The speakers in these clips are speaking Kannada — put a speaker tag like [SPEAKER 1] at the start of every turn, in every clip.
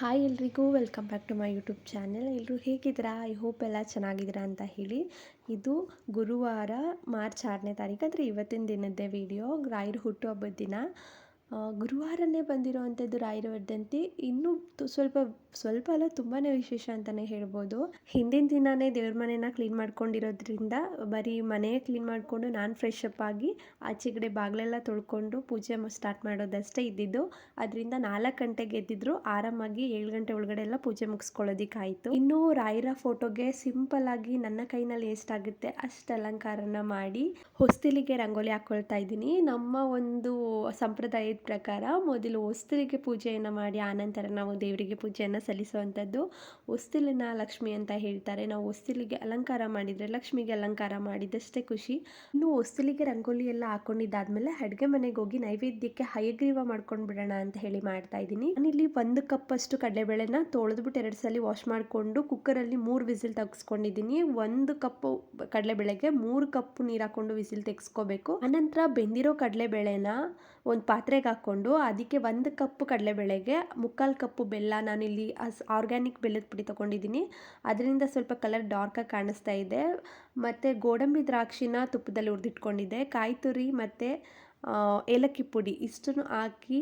[SPEAKER 1] ಹಾಯ್ ಎಲ್ರಿಗೂ, welcome back to my YouTube channel. ಎಲ್ಲರೂ ಹೇಗಿದ್ದೀರಾ? ಐ ಹೋಪ್ ಎಲ್ಲ ಚೆನ್ನಾಗಿದ್ದೀರಾ ಅಂತ ಹೇಳಿ. ಇದು ಗುರುವಾರ ಮಾರ್ಚ್ ಆರನೇ ತಾರೀಕು, ಅಂದರೆ ಇವತ್ತಿನ ದಿನದ್ದೇ ವಿಡಿಯೋ ರಾಯರ ಹುಟ್ಟುಹಬ್ಬದ ದಿನ. ಗುರುವಾರನೇ ಬಂದಿರೋ ಅಂಥದ್ದು ರಾಯರ ವರ್ಧಂತಿ ಇನ್ನೂ ಸ್ವಲ್ಪ ಸ್ವಲ್ಪ ಅಲ್ಲ ತುಂಬಾ ವಿಶೇಷ ಅಂತಲೇ ಹೇಳ್ಬೋದು. ಹಿಂದಿನ ದಿನವೇ ದೇವ್ರ ಮನೇನ ಕ್ಲೀನ್ ಮಾಡ್ಕೊಂಡಿರೋದ್ರಿಂದ ಬರೀ ಮನೆ ಕ್ಲೀನ್ ಮಾಡಿಕೊಂಡು ನಾನು ಫ್ರೆಶ್ ಅಪ್ ಆಗಿ ಆಚೆಗಡೆ ಬಾಗಿಲೆಲ್ಲ ತೊಳ್ಕೊಂಡು ಪೂಜೆ ಸ್ಟಾರ್ಟ್ ಮಾಡೋದಷ್ಟೇ ಇದ್ದಿದ್ದು. ಅದರಿಂದ ನಾಲ್ಕು ಗಂಟೆಗೆ ಎದ್ದಿದ್ರು, ಆರಾಮಾಗಿ ಏಳು ಗಂಟೆ ಒಳಗಡೆ ಎಲ್ಲ ಪೂಜೆ ಮುಗಿಸ್ಕೊಳ್ಳೋದಿಕ್ಕಾಯಿತು. ಇನ್ನೂ ರಾಯರ ಫೋಟೋಗೆ ಸಿಂಪಲ್ ಆಗಿ ನನ್ನ ಕೈನಲ್ಲಿ ಎಷ್ಟಾಗುತ್ತೆ ಅಷ್ಟು ಅಲಂಕಾರನ ಮಾಡಿ, ಹೊಸ್ತಿಲಿಗೆ ರಂಗೋಲಿ ಹಾಕ್ಕೊಳ್ತಾ ಇದ್ದೀನಿ. ನಮ್ಮ ಒಂದು ಪ್ರಕಾರ ಮೊದಲು ಹೊಸ್ತಿಲಿಗೆ ಪೂಜೆಯನ್ನು ಮಾಡಿ, ಆನಂತರ ನಾವು ದೇವರಿಗೆ ಪೂಜೆಯನ್ನು ಸಲ್ಲಿಸುವಂಥದ್ದು. ಹೊಸ್ತಿಲಿನ ಲಕ್ಷ್ಮಿ ಅಂತ ಹೇಳ್ತಾರೆ. ನಾವು ಹೊಸ್ತಿಲಿಗೆ ಅಲಂಕಾರ ಮಾಡಿದರೆ ಲಕ್ಷ್ಮಿಗೆ ಅಲಂಕಾರ ಮಾಡಿದಷ್ಟೇ ಖುಷಿ. ಇನ್ನು ಹೊಸ್ತಿಲಿಗೆ ರಂಗೋಲಿ ಎಲ್ಲ ಹಾಕೊಂಡಿದ್ದಾದ್ಮೇಲೆ ಅಡುಗೆ ಮನೆಗೆ ಹೋಗಿ ನೈವೇದ್ಯಕ್ಕೆ ಹಯಗ್ರೀವ ಮಾಡ್ಕೊಂಡು ಬಿಡೋಣ ಅಂತ ಹೇಳಿ ಮಾಡ್ತಾ ಇದ್ದೀನಿ. ನಾನಿಲ್ಲಿ ಒಂದು ಕಪ್ ಅಷ್ಟು ಕಡಲೆಬೇಳೆನ ತೊಳೆದ್ಬಿಟ್ಟು ಎರಡು ಸಲ ವಾಶ್ ಮಾಡಿಕೊಂಡು ಕುಕ್ಕರಲ್ಲಿ ಮೂರು ವಿಸಿಲ್ ತೆಗೆಸ್ಕೊಂಡಿದ್ದೀನಿ. ಒಂದು ಕಪ್ಪು ಕಡಲೆಬೇಳೆಗೆ ಮೂರು ಕಪ್ ನೀರು ಹಾಕೊಂಡು ವಿಸಿಲ್ ತೆಗೆಸ್ಕೋಬೇಕು. ಅನಂತರ ಬೆಂದಿರೋ ಕಡಲೆಬೇಳೆನ ಒಂದು ಪಾತ್ರೆಗೆ ಹಾಕ್ಕೊಂಡು ಅದಕ್ಕೆ ಒಂದು ಕಪ್ ಕಡಲೆಬೇಳೆಗೆ ಮುಕ್ಕಾಲು ಕಪ್ಪು ಬೆಲ್ಲ ನಾನಿಲ್ಲಿ ಅಸ್ ಆರ್ಗ್ಯಾನಿಕ್ ಬೆಲ್ಲದ ಪುಡಿ ತೊಗೊಂಡಿದ್ದೀನಿ. ಅದರಿಂದ ಸ್ವಲ್ಪ ಕಲರ್ ಡಾರ್ಕಾಗಿ ಕಾಣಿಸ್ತಾ ಇದೆ. ಮತ್ತು ಗೋಡಂಬಿ ದ್ರಾಕ್ಷಿನ ತುಪ್ಪದಲ್ಲಿ ಹುರಿದಿಟ್ಕೊಂಡಿದ್ದೆ. ಕಾಯಿ ತುರಿ ಮತ್ತು ಏಲಕ್ಕಿ ಪುಡಿ ಇಷ್ಟನ್ನು ಹಾಕಿ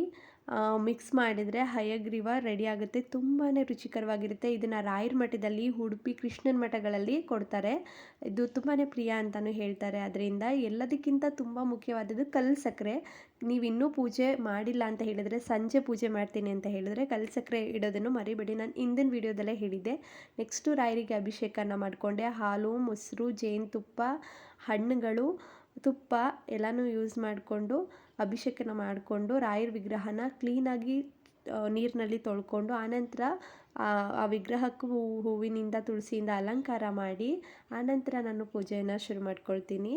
[SPEAKER 1] ಮಿಕ್ಸ್ ಮಾಡಿದರೆ ಹಯಗ್ರೀವ ರೆಡಿ ಆಗುತ್ತೆ. ತುಂಬಾ ರುಚಿಕರವಾಗಿರುತ್ತೆ. ಇದನ್ನು ರಾಯರ ಮಠದಲ್ಲಿ, ಉಡುಪಿ ಕೃಷ್ಣನ ಮಠಗಳಲ್ಲಿ ಕೊಡ್ತಾರೆ. ಇದು ತುಂಬಾ ಪ್ರಿಯ ಅಂತಲೂ ಹೇಳ್ತಾರೆ. ಅದರಿಂದ ಎಲ್ಲದಕ್ಕಿಂತ ತುಂಬ ಮುಖ್ಯವಾದದ್ದು ಕಲ್ಲು ಸಕ್ಕರೆ ನೀವು ಇನ್ನೂ ಪೂಜೆ ಮಾಡಿಲ್ಲ ಅಂತ ಹೇಳಿದರೆ ಸಂಜೆ ಪೂಜೆ ಮಾಡ್ತೀನಿ ಅಂತ ಹೇಳಿದರೆ ಕಲ್ಲು ಸಕ್ಕರೆ ಇಡೋದನ್ನು ಮರಿಬೇಡಿ. ನಾನು ಹಿಂದಿನ ವೀಡಿಯೋದಲ್ಲೇ ಹೇಳಿದ್ದೆ. ನೆಕ್ಸ್ಟು ರಾಯರಿಗೆ ಅಭಿಷೇಕನ ಮಾಡಿಕೊಂಡೆ. ಹಾಲು, ಮೊಸರು, ಜೇನುತುಪ್ಪ, ಹಣ್ಣುಗಳು ತುಪ್ಪ ಎಲ್ಲನೂ ಯೂಸ್ ಮಾಡಿಕೊಂಡು, ಅಭಿಷೇಕನ ಮಾಡಿಕೊಂಡು, ರಾಯರ ವಿಗ್ರಹನ ಕ್ಲೀನಾಗಿ ನೀರಿನಲ್ಲಿ ತೊಳ್ಕೊಂಡು, ಆನಂತರ, ಆ ವಿಗ್ರಹಕ್ಕೂ ಹೂವಿನಿಂದ, ತುಳಸಿಯಿಂದ ಅಲಂಕಾರ ಮಾಡಿ, ಆನಂತರ ನಾನು ಪೂಜೆಯನ್ನು ಶುರು ಮಾಡ್ಕೊಳ್ತೀನಿ.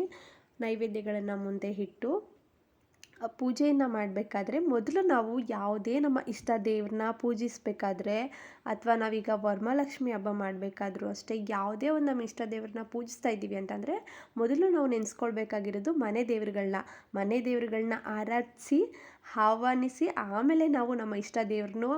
[SPEAKER 1] ನೈವೇದ್ಯಗಳನ್ನು ಮುಂದೆ ಇಟ್ಟು ಪೂಜೆಯನ್ನು ಮಾಡಬೇಕಾದ್ರೆ ಮೊದಲು ನಾವು ಯಾವುದೇ ನಮ್ಮ ಇಷ್ಟ ದೇವ್ರನ್ನ ಪೂಜಿಸಬೇಕಾದ್ರೆ ಅಥವಾ ನಾವೀಗ ವರಮಹಾಲಕ್ಷ್ಮಿ ಹಬ್ಬ ಮಾಡಬೇಕಾದ್ರೂ ಅಷ್ಟೇ ಯಾವುದೇ ಒಂದು ನಮ್ಮ ಇಷ್ಟ ದೇವ್ರನ್ನ ಪೂಜಿಸ್ತಾ ಇದ್ದೀವಿ ಅಂತಂದರೆ ಮೊದಲು ನಾವು ನೆನೆಸ್ಕೊಳ್ಬೇಕಾಗಿರೋದು ಮನೆ ದೇವ್ರುಗಳನ್ನ ಮನೆ ದೇವ್ರುಗಳನ್ನ ಆರಾಧಿಸಿ ಆಹ್ವಾನಿಸಿ ಆಮೇಲೆ ನಾವು ನಮ್ಮ ಇಷ್ಟ ದೇವ್ರನ್ನೂ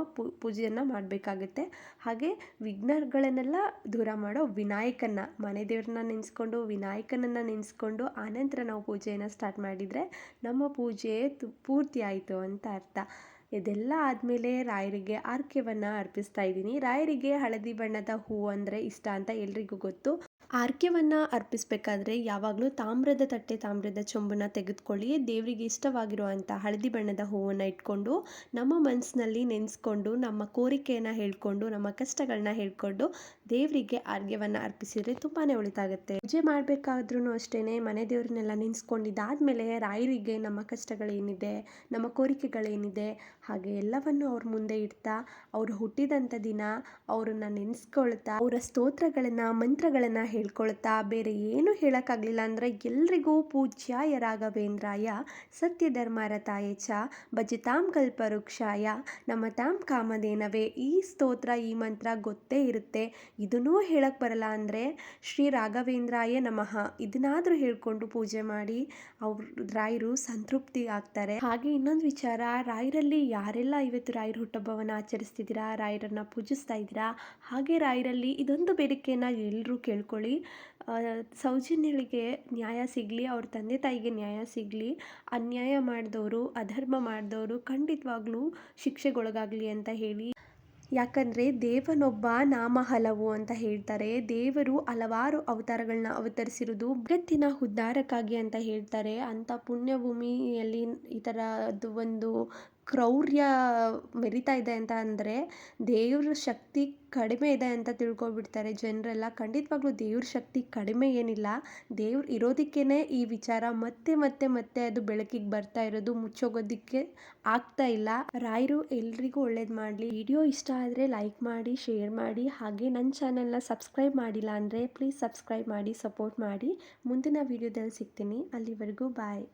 [SPEAKER 1] ಪೂಜೆಯನ್ನು ಮಾಡಬೇಕಾಗುತ್ತೆ. ಹಾಗೆ ವಿಘ್ನಗಳನ್ನೆಲ್ಲ ದೂರ ಮಾಡೋ ವಿನಾಯಕನ ಮನೆ ದೇವ್ರನ್ನ ನೆನೆಸ್ಕೊಂಡು, ವಿನಾಯಕನನ್ನು ನೆನೆಸ್ಕೊಂಡು ಆನಂತರ ನಾವು ಪೂಜೆಯನ್ನು ಸ್ಟಾರ್ಟ್ ಮಾಡಿದರೆ ನಮ್ಮ ಪೂಜೆ ತು, ಪೂರ್ತಿ ಆಯಿತು ಅಂತ ಅರ್ಥ. ಇದೆಲ್ಲ ಆದಮೇಲೆ ರಾಯರಿಗೆ ಆರ್ಕ್ಯವನ್ನು ಅರ್ಪಿಸ್ತಾ ಇದ್ದೀನಿ. ರಾಯರಿಗೆ ಹಳದಿ ಬಣ್ಣದ ಹೂವು ಅಂದರೆ ಇಷ್ಟ ಅಂತ ಎಲ್ರಿಗೂ ಗೊತ್ತು. ಆರ್ಕ್ಯವನ್ನು ಅರ್ಪಿಸಬೇಕಾದ್ರೆ ಯಾವಾಗಲೂ ತಾಮ್ರದ ತಟ್ಟೆ, ತಾಮ್ರದ ಚೊಂಬನ್ನು ತೆಗೆದುಕೊಳ್ಳಿ. ದೇವರಿಗೆ ಇಷ್ಟವಾಗಿರುವಂಥ ಹಳದಿ ಬಣ್ಣದ ಹೂವನ್ನು ಇಟ್ಕೊಂಡು, ನಮ್ಮ ಮನಸ್ಸಿನಲ್ಲಿ ನೆನೆಸ್ಕೊಂಡು, ನಮ್ಮ ಕೋರಿಕೆಯನ್ನು ಹೇಳ್ಕೊಂಡು, ನಮ್ಮ ಕಷ್ಟಗಳನ್ನ ಹೇಳ್ಕೊಂಡು ದೇವರಿಗೆ ಆರ್ಗ್ಯವನ್ನು ಅರ್ಪಿಸಿದರೆ ತುಂಬಾ ಒಳಿತಾಗುತ್ತೆ. ಪೂಜೆ ಮಾಡಬೇಕಾದ್ರೂ ಅಷ್ಟೇ ಮನೆ ದೇವ್ರನ್ನೆಲ್ಲ ನಿನ್ಸ್ಕೊಂಡಿದ್ದಾದ್ಮೇಲೆ ರಾಯರಿಗೆ ನಮ್ಮ ಕಷ್ಟಗಳೇನಿದೆ, ನಮ್ಮ ಕೋರಿಕೆಗಳೇನಿದೆ, ಹಾಗೆ ಎಲ್ಲವನ್ನು ಅವ್ರ ಮುಂದೆ ಇಡ್ತಾ, ಅವರು ಹುಟ್ಟಿದಂಥ ದಿನ ಅವರನ್ನು ನೆನೆಸ್ಕೊಳ್ತಾ, ಅವರ ಸ್ತೋತ್ರಗಳನ್ನು, ಮಂತ್ರಗಳನ್ನು ಹೇಳ್ಕೊಳ್ತಾ, ಬೇರೆ ಏನು ಹೇಳೋಕ್ಕಾಗಲಿಲ್ಲ ಅಂದರೆ ಎಲ್ರಿಗೂ ಪೂಜ್ಯಾಯ ರಾಘವೇಂದ್ರಾಯ, ಸತ್ಯಧರ್ಮರತಾಯ ಚ, ಭಜತಾಂ ಕಲ್ಪವೃಕ್ಷಾಯ ತಾಂ ಕಾಮಧೇನವೇ. ಈ ಸ್ತೋತ್ರ, ಈ ಮಂತ್ರ ಗೊತ್ತೇ ಇರುತ್ತೆ. ಇದನ್ನೂ ಹೇಳಕ್ಕೆ ಬರಲ್ಲ ಅಂದರೆ ಶ್ರೀ ರಾಘವೇಂದ್ರಾಯ ನಮಃ. ಇದನ್ನಾದರೂ ಹೇಳಿಕೊಂಡು ಪೂಜೆ ಮಾಡಿ ಅವ್ರ ರಾಯರು ಸಂತೃಪ್ತಿ ಆಗ್ತಾರೆ. ಹಾಗೆ ಇನ್ನೊಂದು ವಿಚಾರ, ರಾಯರಲ್ಲಿ ಯಾರೆಲ್ಲ ಇವತ್ತು ರಾಯರ ಹುಟ್ಟಬ್ಬವನ್ನು ಆಚರಿಸ್ತಿದ್ದೀರಾ, ರಾಯರನ್ನ ಪೂಜಿಸ್ತಾ ಇದ್ದೀರಾ, ಹಾಗೆ ರಾಯರಲ್ಲಿ ಇದೊಂದು ಬೇಡಿಕೆಯನ್ನು ಎಲ್ಲರೂ ಕೇಳ್ಕೊಳ್ಳಿ. ಸೌಜನ್ಯಗಳಿಗೆ ನ್ಯಾಯ ಸಿಗಲಿ, ಅವ್ರ ತಂದೆ ತಾಯಿಗೆ ನ್ಯಾಯ ಸಿಗಲಿ, ಅನ್ಯಾಯ ಮಾಡಿದವರು, ಅಧರ್ಮ ಮಾಡಿದವರು ಖಂಡಿತವಾಗ್ಲೂ ಶಿಕ್ಷೆಗೊಳಗಾಗಲಿ ಅಂತ ಹೇಳಿ ಯಾಕಂದರೆ ದೇವನೊಬ್ಬ ನಾಮ ಹಲವು ಅಂತ ಹೇಳ್ತಾರೆ. ದೇವರು ಹಲವಾರು ಅವತಾರಗಳನ್ನ ಅವತರಿಸಿರುವುದು ಜಗತ್ತಿನ ಉದ್ಧಾರಕ್ಕಾಗಿ ಅಂತ ಹೇಳ್ತಾರೆ. ಅಂಥ ಪುಣ್ಯಭೂಮಿಯಲ್ಲಿ ಈ ಥರದ್ದು ಒಂದು ಕ್ರೌರ್ಯ ಮೆರಿತಾ ಇದೆ ಅಂತ ಅಂದರೆ ದೇವ್ರ ಶಕ್ತಿ ಕಡಿಮೆ ಇದೆ ಅಂತ ತಿಳ್ಕೊಬಿಡ್ತಾರೆ ಜನರೆಲ್ಲ. ಖಂಡಿತವಾಗ್ಲೂ ದೇವ್ರ ಶಕ್ತಿ ಕಡಿಮೆ ಏನಿಲ್ಲ. ದೇವ್ರು ಇರೋದಕ್ಕೇ ಈ ವಿಚಾರ ಮತ್ತೆ ಮತ್ತೆ ಮತ್ತೆ ಅದು ಬೆಳಕಿಗೆ ಬರ್ತಾ ಇರೋದು, ಮುಚ್ಚೋಗೋದಕ್ಕೆ ಆಗ್ತಾ ಇಲ್ಲ. ರಾಯರು ಎಲ್ರಿಗೂ ಒಳ್ಳೇದು ಮಾಡಲಿ. ವಿಡಿಯೋ ಇಷ್ಟ ಆದರೆ ಲೈಕ್ ಮಾಡಿ, ಶೇರ್ ಮಾಡಿ, ಹಾಗೆ ನನ್ನ ಚಾನಲ್ನ ಸಬ್ಸ್ಕ್ರೈಬ್ ಮಾಡಿಲ್ಲ ಅಂದರೆ ಪ್ಲೀಸ್ ಸಬ್ಸ್ಕ್ರೈಬ್ ಮಾಡಿ, ಸಪೋರ್ಟ್ ಮಾಡಿ. ಮುಂದಿನ ವಿಡಿಯೋದಲ್ಲಿ ಸಿಗ್ತೀನಿ. ಅಲ್ಲಿವರೆಗೂ ಬಾಯ್.